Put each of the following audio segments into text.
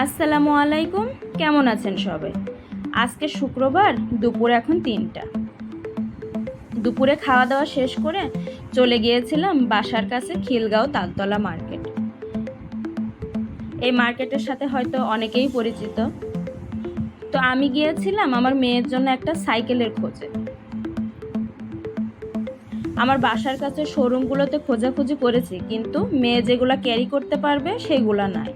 আসসালামু আলাইকুম, কেমন আছেন সবাই আজকে শুক্রবার, দুপুর এখন তিনটা। দুপুরে খাওয়া দাওয়া শেষ করে চলে গিয়েছিলাম বাসার কাছে খিলগাঁও তালতলা মার্কেট। এই মার্কেটের সাথে হয়তো অনেকেই পরিচিত। তো আমি গিয়েছিলাম আমার মেয়ের জন্য একটা সাইকেলের খোঁজে। আমার বাসার কাছে শোরুমগুলোতে খোঁজাখুঁজি করেছি, কিন্তু মেয়ে যেগুলো ক্যারি করতে পারবে, সেগুলো নাই।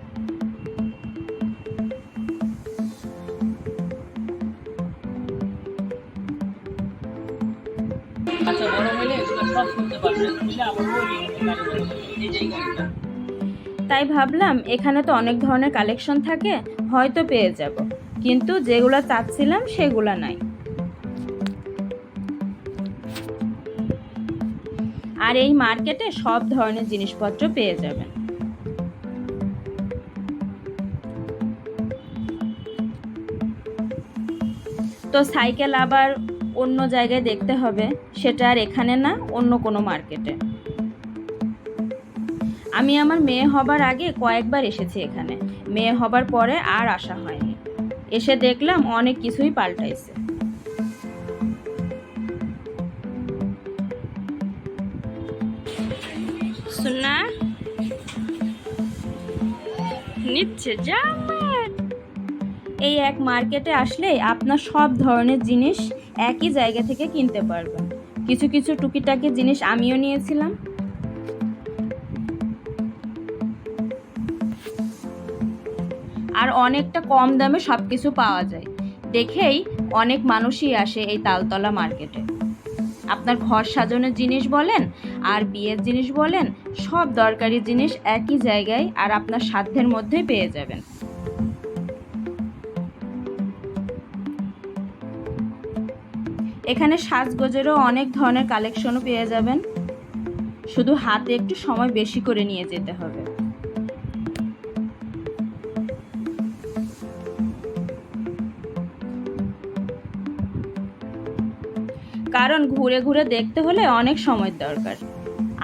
আচ্ছা তাই ভাবলাম, এখানে তো অনেক ধরনের কালেকশন থাকে, হয়তো পেয়ে যাব। কিন্তু যেগুলো চাচ্ছিলাম, সেগুলো নাই। আর এই মার্কেটে সব ধরনের জিনিসপত্র পেয়ে যাবেন। তো সাইকেল আবার অন্য জায়গায় দেখতে হবে, সেটা আর এখানে না, অন্য কোনো মার্কেটে। আমি আমার মেয়ে হবার আগে কয়েকবার এসেছি এখানে। মেয়ে হবার পরে আর আসা হয়নি। এসে দেখলাম অনেক কিছুই পাল্টাইছে। নিচ্ছে জামাত এই এক মার্কেটে আসলে আপনার সব ধরনের জিনিস একই জায়গা থেকে কিনতে পারবেন। কিছু কিছু টুকিটাকি জিনিস আমিও নিয়েছিলাম। আর অনেকটা কম দামে সব কিছু পাওয়া যায়। দেখেই অনেক মানুষই আসে এই তালতলা মার্কেটে। আপনার ঘর সাজানোর জিনিস বলেন, আর বিয়ের জিনিস বলেন, সব দরকারি জিনিস একই জায়গায় আর আপনার সাধ্যের মধ্যেই পেয়ে যাবেন। এখানে সাজগোজেরও অনেক ধরনের কালেকশনও পেয়ে যাবেন। শুধু হাতে একটু সময় বেশি করে নিয়ে যেতে হবে। কারণ ঘুরে ঘুরে দেখতে হলে অনেক সময়ের দরকার।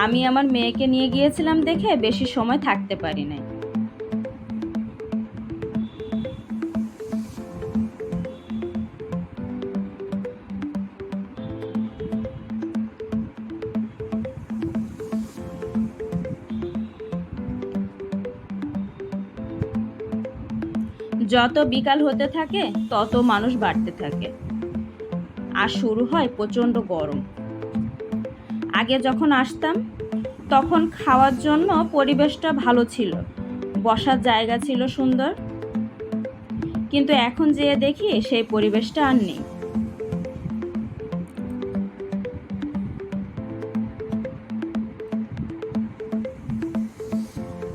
আমি আমার মেয়েকে নিয়ে গিয়েছিলাম দেখে বেশি সময় থাকতে পারি নাই। যত বিকাল হতে থাকে, তত মানুষ বাড়তে থাকে। আর শুরু হয় প্রচণ্ড গরম। আগে যখন আসতাম, তখন খাওয়ার জন্য পরিবেশটা ভালো ছিল। বসার জায়গা ছিল সুন্দর। কিন্তু এখন যেয়ে দেখি, সেই পরিবেশটা আর নেই।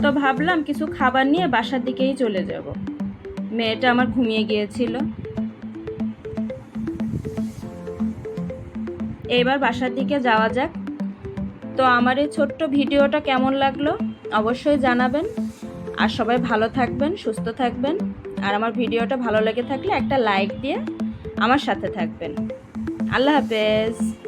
তো ভাবলাম কিছু খাবার নিয়ে বাসার দিকেই চলে যাব। মেয়েটা আমার ঘুমিয়ে গিয়েছিল। এবার বাসার দিকে যাওয়া যাক। তো আমার এই ছোট্ট ভিডিওটা কেমন লাগল অবশ্যই জানাবেন। আর সবাই ভালো থাকবেন, সুস্থ থাকবেন। আর আমার ভিডিওটা ভালো লেগে থাকলে একটা লাইক দিয়ে আমার সাথে থাকবেন। আল্লাহ হাফেজ।